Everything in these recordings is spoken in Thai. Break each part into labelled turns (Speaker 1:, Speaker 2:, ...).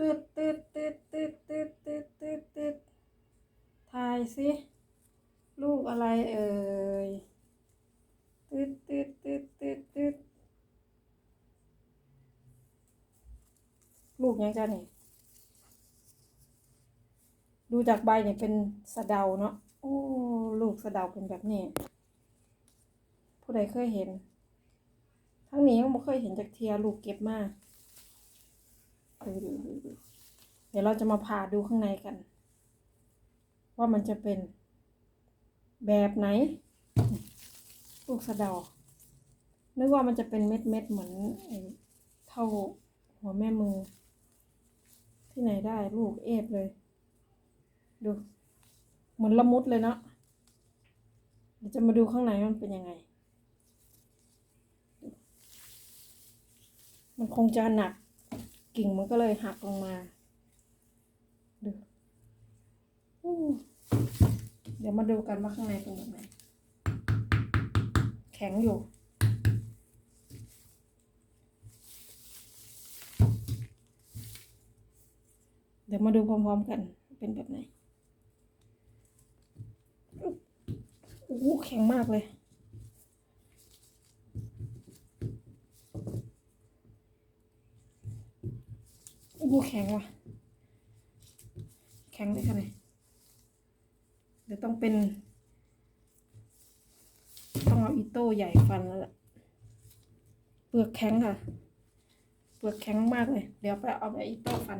Speaker 1: ตืดตืดตืดตืดตืดตืดตืดตืดทายสิลูกอะไรเอ่ยตืดตืดตืดตืดตืดลูกยังจ้านี่ดูจากใบเนี่ยเป็นสะเดาเนาะโอ้ลูกสะเดาเป็นแบบนี้ ผู้ใดเคยเห็น ทั้งนี้ยังไม่เคยเห็นจากเทียลูกเก็บมากดูดูดู ดูเดี๋ยวเราจะมาผ่าดูข้างในกัน ว่ามันจะเป็นแบบไหน ลูกสะเดานึกว่ามันจะเป็นเม็ดเม็ดเหมือนเท่าหัวแม่มือ ที่ไหนได้ลูกเอฟเลย ดู เหมือนละมุดเลยเนาะเดี๋ยวจะมาดูข้างในมันเป็นยังไง มันคงจะหนักกิ่งมันก็เลยหักลงมา ดูเดี๋ยวมาดูกันว่าข้างในเป็นยังไงแข็งอยู่ เดี๋ยวมาดูพร้อมๆกันเป็นแบบไหนโอ้โหแข็งมากเลย โอ้โหแข็งว่ะ แข็งเลยค่ะเนี่ยเดี๋ยวต้องเป็น ต้องเอาอีโต้ใหญ่ฟันแล้วล่ะเปลือกแข็งค่ะ เปลือกแข็งมากเลย เดี๋ยวไปเอาไปอีโต้ฟัน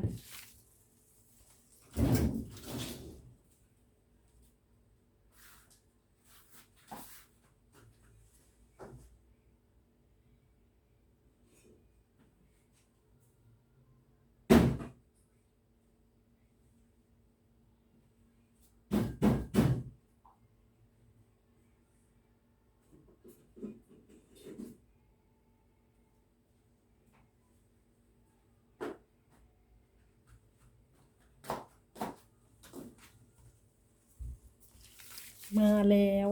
Speaker 1: มาแล้ว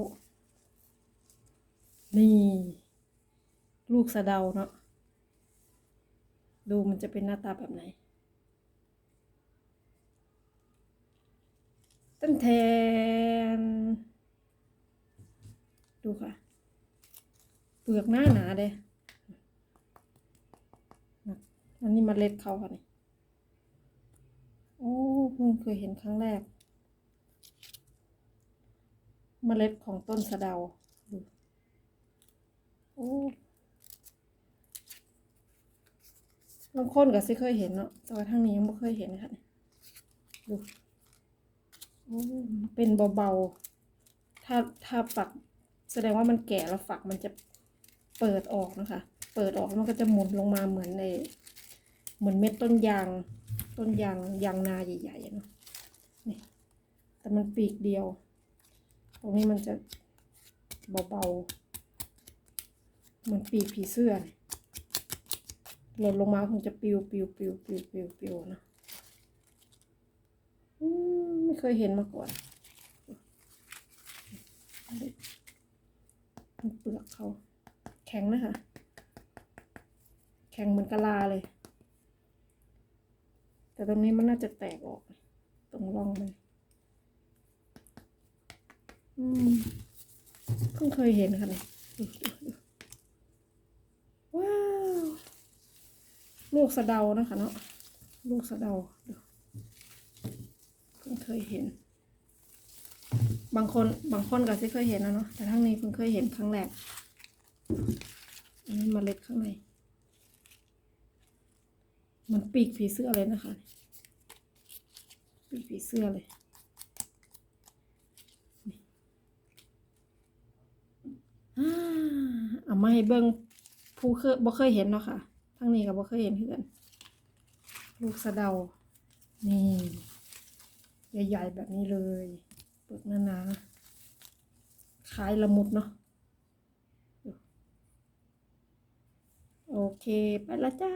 Speaker 1: นี่ ลูกสะเดาเนาะดูมันจะเป็นหน้าตาแบบไหนตั้นแทน ดูค่ะ เปลือกหน้าหนาเลยนอันนี้เมาเล็ดเขาค่ะนี่ โอ้ เพิ่งเคยเห็นครั้งแรก เมล็ดของต้นสะเดาดูโอ้บางคนก็สิเคยเห็นเนาะ แต่ว่าทางนี้ยังไม่เคยเห็นค่ะดูโอ้เป็นเบาๆ ถ้าถ้าฝัก แสดงว่ามันแก่แล้วฝักมันจะเปิดออกนะคะ เปิดออกแล้วมันก็จะหมุนลงมาเหมือนในเหมือนเม็ดต้นยาง ต้นยางยางนาใหญ่ๆเนาะ นี่ แต่มันปีกเดียว รงนี้มันจะเบาๆ เหมือนปีกผีเสื้อหล่นลงมาคงจะปิวปิวปิวปิวปิวปิวนะอืมไม่เคยเห็นมาก่อนเปลือกเขาแข็งนะคะ แข็งเหมือนกะลาเลย แต่ตรงนี้มันน่าจะแตกออก ตรงร่องมัน อืมเพิ่งเคยเห็นค่ะเนี่ยว้าว ลูกสะเดานะคะเนาะลูกสะเดาเพิ่งเคยเห็น บางคนบางคนก็สิเคยเห็นนะเนาะแต่ทั้งนี้เพิ่งเคยเห็นครั้งแรกอันนี้เมล็ดข้างในมันปีกผีเสื้อเลยนะคะปีกผีเสื้อเลย อ่าเอา มาให้เบิ้งผู้เคยบ่เคยเห็นเนาะค่ะทั้งนี้ก็บ่เคยเห็นเพื่อนลูกสะเดา นี่ใหญ่ๆแบบนี้เลยเปลือกหนาๆคล้ายละมุดเนาะโอเค ไปละจ้า